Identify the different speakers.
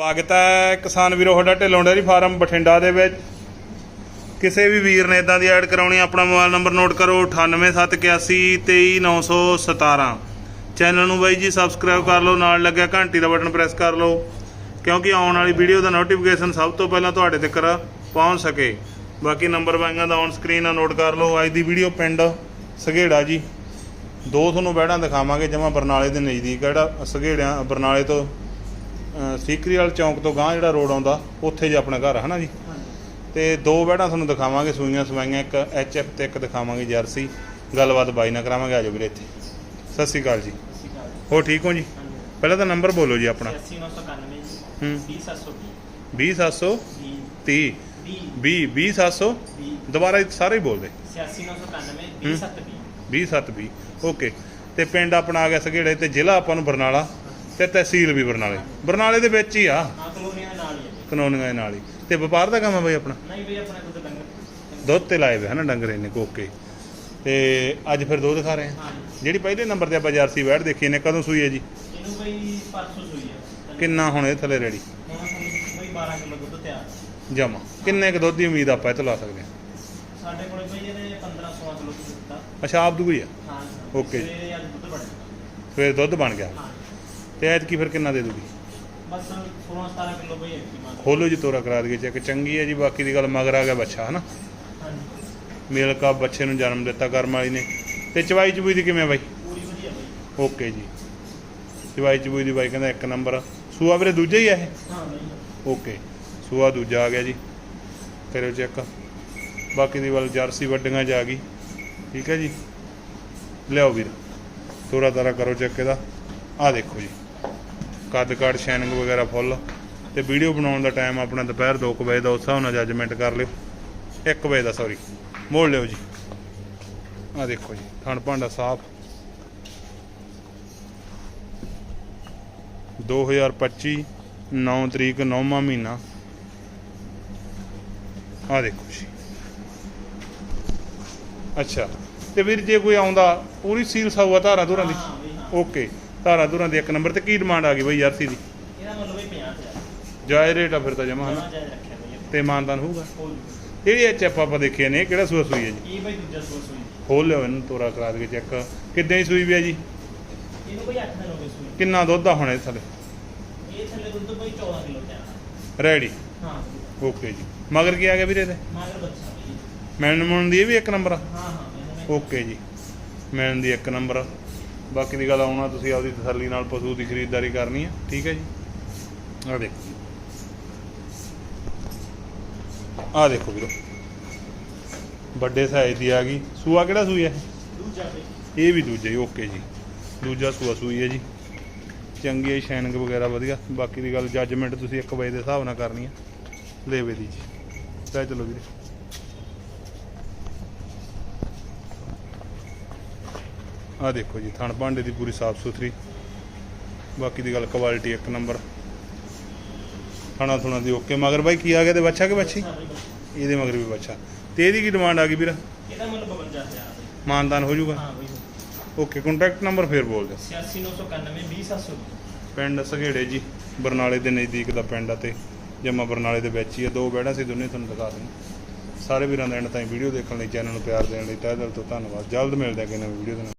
Speaker 1: ਸਵਾਗਤ ਹੈ। ਕਿਸਾਨ ਵੀਰੋ, ਤੁਹਾਡਾ ਢਿੱਲੋਂ ਡੇਅਰੀ ਫਾਰਮ ਬਠਿੰਡਾ ਦੇ ਵਿੱਚ। ਕਿਸੇ ਵੀ ਵੀਰ ਨੇ ਇਦਾਂ ਦੀ ਐਡ ਕਰਾਉਣੀ ਆਪਣਾ ਮੋਬਾਈਲ ਨੰਬਰ ਨੋਟ ਕਰੋ 9871823917 ਚੈਨਲ ਨੂੰ ਬਾਈ ਜੀ, ਸਬਸਕ੍ਰਾਈਬ ਕਰ ਲਓ, ਨਾਲ ਲੱਗਿਆ ਘੰਟੀ ਦਾ ਬਟਨ ਪ੍ਰੈਸ ਕਰ ਲਓ, ਕਿਉਂਕਿ ਆਉਣ ਵਾਲੀ ਵੀਡੀਓ ਦਾ ਨੋਟੀਫਿਕੇਸ਼ਨ ਸਭ ਤੋਂ ਪਹਿਲਾਂ ਤੁਹਾਡੇ ਤੱਕ ਪਹੁੰਚ ਸਕੇ। ਬਾਕੀ ਨੰਬਰ ਬਾਈਆਂ ਦਾ ਔਨ ਸਕਰੀਨ ਆ, ਨੋਟ ਕਰ ਲਓ। ਅੱਜ ਦੀ ਵੀਡੀਓ ਪਿੰਡ ਸਘੇੜਾ ਜੀ। ਦੋ ਤੁਹਾਨੂੰ ਬੈੜਾਂ ਦਿਖਾਵਾਂਗੇ, ਜਮਾ ਬਰਨਾਲੇ ਦੇ ਨਜ਼ਦੀਕ ਜਿਹੜਾ, ਸਘੇੜਿਆਂ, ਬਰਨਾਲੇ ਤੋਂ ਸੀਕਰੀ ਵਾਲ ਚੌਂਕ ਤੋਂ ਗਾਂ ਜਿਹੜਾ ਰੋਡ ਆਉਂਦਾ ਉੱਥੇ ਜੀ ਆਪਣਾ ਘਰ ਹੈ ਨਾ ਜੀ? ਤੇ ਦੋ ਬੈੜਾਂ ਤੁਹਾਨੂੰ ਦਿਖਾਵਾਂਗੇ ਸੂਈਆਂ ਸਵਾਈਆਂ ਇੱਕ ਐਚਐਫ ਤੇ ਇੱਕ ਦਿਖਾਵਾਂਗੇ ਜਰਸੀ। ਗੱਲਬਾਤ ਬਾਈ ਨਾਲ ਕਰਾਵਾਂਗੇ ਆਜੋ ਵੀਰੇ ਇੱਥੇ। ਸਤਿ ਸ਼੍ਰੀ ਅਕਾਲ ਜੀ। ਹੋ ਠੀਕ ਹੋ ਜੀ? ਪਹਿਲਾਂ ਤਾਂ ਨੰਬਰ ਬੋਲੋ ਜੀ ਆਪਣਾ। ਹੂੰ। 20730 20 20700 ਦੁਬਾਰਾ ਸਾਰੇ ਹੀ ਬੋਲਦੇ। 20720 ਓਕੇ। ਤੇ ਪਿੰਡ ਆਪਣਾ ਆ ਗਿਆ ਸਘੇੜੇ ਤੇ ਜ਼ਿਲ੍ਹਾ ਆਪਾਂ ਨੂੰ ਬਰਨਾਲਾ। ਤੇ ਤਹਿਸੀਲ ਵੀ ਬਰਨਾਲੇ। ਬਰਨਾਲੇ ਦੇ ਵਿੱਚ ਹੀ ਆ। ਕਨੋਨੀਆਂ ਦੇ ਨਾਲ ਹੀ ਤੇ ਵਪਾਰ ਦਾ ਕੰਮ ਆ ਬਈ ਆਪਣਾ? ਦੁੱਧ ਤੇ ਲਾਏ ਵੇ ਹਨਾ ਡੰਗਰੇ ਨੇ ਕੋਕੇ। ਤੇ ਅੱਜ ਫਿਰ ਦੋ ਦਿਖਾ ਰਹੇ ਆ। ਜਿਹੜੀ ਪਹਿਲੇ ਨੰਬਰ ਤੇ ਆਪਾਂ ਜਰਸੀ ਵੈੜ ਦੇਖੀ ਨੇ ਕਦੋਂ ਸੂਈ ਹੈ ਜੀ? ਕਿੰਨਾ ਹੁਣ ਇਹ ਥੱਲੇ ਰੈਡੀ? ਜਮਾ। ਕਿੰਨੇ ਕ ਦੁੱਧ ਦੀ ਉਮੀਦ ਆਪਾਂ ਇਹ ਤੋਂ ਲਾ ਸਕਦੇ ਹਾਂ
Speaker 2: ਸਾਡੇ ਕੋਲੇ ਬਈ ਇਹਦੇ 15 16 ਕਿਲੋ ਦੁੱਧ ਦਿੱਤਾ।
Speaker 1: ਅੱਛਾ ਆਪ ਦੂਈ ਆ?
Speaker 2: ਹਾਂ
Speaker 1: Okay.
Speaker 2: ਸਵੇਰੇ ਅੱਜ ਦੁੱਧ ਬਣ
Speaker 1: ਫਿਰ ਦੁੱਧ ਬਣ ਗਿਆ।
Speaker 2: ਹਾਂ
Speaker 1: ਤੇ ਐਤ ਕੀ ਫਿਰ ਕਿੰਨਾ ਦੇ ਦੂਗੀ?
Speaker 2: ਬਸ 16 17 ਕਿਲੋ ਬਈ ਹੈ ਕੀ। ਮੰਗ
Speaker 1: ਖੋਲੋ ਜੀ ਤੋਰਾ ਕਰਾ ਦਈਏ ਚੈੱਕ ਚੰਗੀ ਹੈ ਜੀ ਬਾਕੀ ਦੀ ਗੱਲ ਮਗਰ ਆ ਗਿਆ ਬੱਚਾ ਹਨਾ?
Speaker 2: ਹਾਂਜੀ।
Speaker 1: ਮੇਲ ਕਾ ਬੱਚੇ ਨੂੰ ਜਨਮ ਦਿੱਤਾ ਕਰਮ ਵਾਲੀ ਨੇ। ਤੇ ਚਵਾਈ ਚਬੂਈ ਦੀ ਕਿਵੇਂ ਬਾਈ?
Speaker 2: ਪੂਰੀ ਵਧੀਆ ਬਈ।
Speaker 1: ਓਕੇ ਜੀ। ਚਵਾਈ ਚਬੂਈ ਦੀ ਬਾਈ ਕਹਿੰਦਾ ਇੱਕ ਨੰਬਰ। ਸੂਆ ਵੀਰੇ ਦੂਜਾ ਹੀ ਆ ਇਹ?
Speaker 2: ਹਾਂ ਬਈ।
Speaker 1: ਓਕੇ। ਸੂਆ ਦੂਜਾ ਆ ਗਿਆ ਜੀ। ਕਰਿਓ ਚੈੱਕ। ਬਾਕੀ ਦੀ ਵੱਲ ਜਰਸੀ ਵੱਡੀਆਂ ਆ ਗਈ। ਠੀਕ ਹੈ ਜੀ। ਲਿਆਓ ਵੀਰ। ਤੋਰਾ ਤਾਰਾ ਕਰੋ ਚੈੱਕ ਇਹਦਾ। ਆ ਦੇਖੋ ਜੀ। ਕੱਦ ਕਾਠ ਸ਼ਾਈਨਿੰਗ ਵਗੈਰਾ ਫੁੱਲ। ਤੇ ਵੀਡੀਓ ਬਣਾਉਣ ਦਾ ਟਾਈਮ ਆਪਣਾ ਦੁਪਹਿਰ 2 ਵਜੇ ਦਾ ਉਸ ਹਿਸਾਬ ਨਾਲ ਜੱਜਮੈਂਟ ਕਰ ਲਿਓ। 1 ਵਜੇ ਦਾ ਸੌਰੀ ਮੋੜ ਲਿਓ ਜੀ। ਆ ਦੇਖੋ ਜੀ ਥਣ ਭਾਂਡਾ ਸਾਫ਼। 2025 9 ਤਰੀਕ 9ਵਾਂ ਮਹੀਨਾ। ਆ ਦੇਖੋ ਜੀ। ਅੱਛਾ। ਤੇ ਵੀਰ ਜੇ ਕੋਈ ਆਉਂਦਾ ਪੂਰੀ ਸੀਲ ਸਾਊਆ ਧਾਰਾ ਧੁਰਾਂ ਦੀ ਓਕੇ ਧਾਰਾ ਧੁਰਾਂ ਦੀ ਇੱਕ ਨੰਬਰ ਤੇ ਕੀ ਡਿਮਾਂਡ ਆ ਗਈ ਬਈ ਯਾਰਸੀ ਦੀ?
Speaker 2: ਇਹਦਾ ਮਤਲਬ ਬਈ 50000
Speaker 1: ਜਾਇ ਰੇਟ ਆ ਫਿਰ ਤਾਂ ਜਮਾ ਹਨਾ?
Speaker 2: ਹਾਂ ਜਾਇਜ਼ ਰੱਖਿਆ ਬਈ।
Speaker 1: ਤੇ ਮਾਨਦਾਨ ਹੋਊਗਾ?
Speaker 2: ਖੋਲ
Speaker 1: ਜਿਹੜੀ ਇਹ ਚੈਪ ਆਪਾਂ ਦੇਖਿਆ ਨੇ ਕਿਹੜਾ ਸੂਆ ਸੂਈ ਹੈ ਜੀ?
Speaker 2: ਇਹ ਬਈ ਦੂਜਾ ਸੂਆ ਸੂਈ।
Speaker 1: ਖੋਲ ਲਿਓ ਇਹਨੂੰ ਤੋਰਾ ਕਰਾ ਦੇ ਚੈੱਕ ਕਿੱਦਾਂ ਹੀ ਸੂਈ ਵੀ ਹੈ ਜੀ?
Speaker 2: ਇਹਨੂੰ ਬਈ 8 ਦਿਨ ਹੋ ਗਏ ਸੂਈ।
Speaker 1: ਕਿੰਨਾ ਦੁੱਧ ਆ ਹੁਣ ਇਹ ਥੱਲੇ?
Speaker 2: ਇਹ ਥੱਲੇ ਦੁੱਧ ਬਈ 14 ਕਿਲੋ ਤਿਆਰ
Speaker 1: ਰੈਡੀ?
Speaker 2: ਹਾਂ।
Speaker 1: ਓਕੇ ਜੀ। ਮਗਰ ਕੀ ਆ ਗਿਆ ਵੀਰੇ ਤੇ
Speaker 2: ਮਾਗਰ ਬੱਚਾ
Speaker 1: ਮਿਲਣ ਮੁਲਣ ਦੀ ਇਹ ਵੀ ਇੱਕ ਨੰਬਰ ਆ?
Speaker 2: ਹਾਂ ਹਾਂ
Speaker 1: ਓਕੇ ਜੀ। ਮਿਲਣ ਦੀ ਇੱਕ ਨੰਬਰ ਬਾਕੀ ਦੀ ਗੱਲ ਆਉਣਾ ਤੁਸੀਂ ਆਪਦੀ ਤਸੱਲੀ ਨਾਲ ਪਸ਼ੂ ਦੀ ਖਰੀਦਦਾਰੀ ਕਰਨੀ ਹੈ ਠੀਕ ਹੈ ਜੀ? ਆ ਦੇਖੋ ਜੀ। ਆ ਦੇਖੋ ਵੀਰੋ। ਵੱਡੇ ਸਾਈਜ਼ ਦੀ ਆ ਗਈ। ਸੂਆ ਕਿਹੜਾ ਸੂਈ ਹੈ
Speaker 2: ਦੂਜਾ
Speaker 1: ਇਹ ਵੀ ਦੂਜਾ ਹੀ ਓਕੇ ਜੀ। ਦੂਜਾ ਸੂਆ ਸੂਈ ਹੈ ਜੀ। ਚੰਗੀ ਹੈ ਸ਼ਾਈਨਿੰਗ ਵਗੈਰਾ ਵਧੀਆ। ਬਾਕੀ ਦੀ ਗੱਲ ਜੱਜਮੈਂਟ ਤੁਸੀਂ ਇੱਕ ਵਜੇ ਦੇ ਹਿਸਾਬ ਨਾਲ ਕਰਨੀ ਹੈ ਲੇਵੇ ਦੀ ਜੀ। ਲੈ ਚਲੋ ਵੀਰੇ। ਆ ਦੇਖੋ ਜੀ ਥਣ ਭਾਂਡੇ ਦੀ ਪੂਰੀ ਸਾਫ਼ ਸੁਥਰੀ। ਬਾਕੀ ਦੀ ਗੱਲ ਕੁਆਲਿਟੀ ਇੱਕ ਨੰਬਰ। ਥਣਾ ਥੁਣਾ ਦੀ ਓਕੇ ਮਗਰ ਬਾਈ ਕੀ ਆ ਗਿਆ ਤੇ ਬੱਚਾ ਕਿ ਬੱਚੀ। ਇਹਦੇ ਮਗਰ ਵੀ ਬੱਚਾ। ਤੇ ਇਹਦੀ ਕੀ ਡਿਮਾਂਡ ਆ ਗਈ ਵੀਰ?
Speaker 2: ਇਹਦਾ ਮੁੱਲ 52000 ਬਈ।
Speaker 1: ਮਾਨਦਾਨ ਹੋ ਜਾਊਗਾ?
Speaker 2: ਹਾਂ ਬਈ
Speaker 1: ਓਕੇ ਕੰਟੈਕਟ ਨੰਬਰ ਫੇਰ ਬੋਲ ਦਿਓ।
Speaker 2: 86991 20700
Speaker 1: ਪਿੰਡ ਸਘੇੜੇ ਜੀ ਬਰਨਾਲੇ ਦੇ ਨਜ਼ਦੀਕ ਦਾ ਪਿੰਡ ਆ ਤੇ ਜਮਾ ਬਰਨਾਲੇ ਦੇ ਵਿੱਚ ਹੀ ਆ। ਦੋ ਬੈੜਾਂ ਸੀ ਦੋਨੇ ਤੁਹਾਨੂੰ ਦਿਖਾ ਦਿੰਦੇ ਸਾਰੇ ਵੀਰਾਂ ਦਾ ਐਂਡ ਤਾਈਂ ਵੀਡੀਓ ਦੇਖਣ ਲਈ ਚੈਨਲ ਨੂੰ ਪਿਆਰ ਦੇਣ ਲਈ ਤਹਿ ਦਿਲ ਤੋਂ ਧੰਨਵਾਦ। ਜਲਦ ਮਿਲਦੇ ਹਾਂ ਨਵੀਂ ਵੀਡੀਓ ਦੇ ਨਾਲ।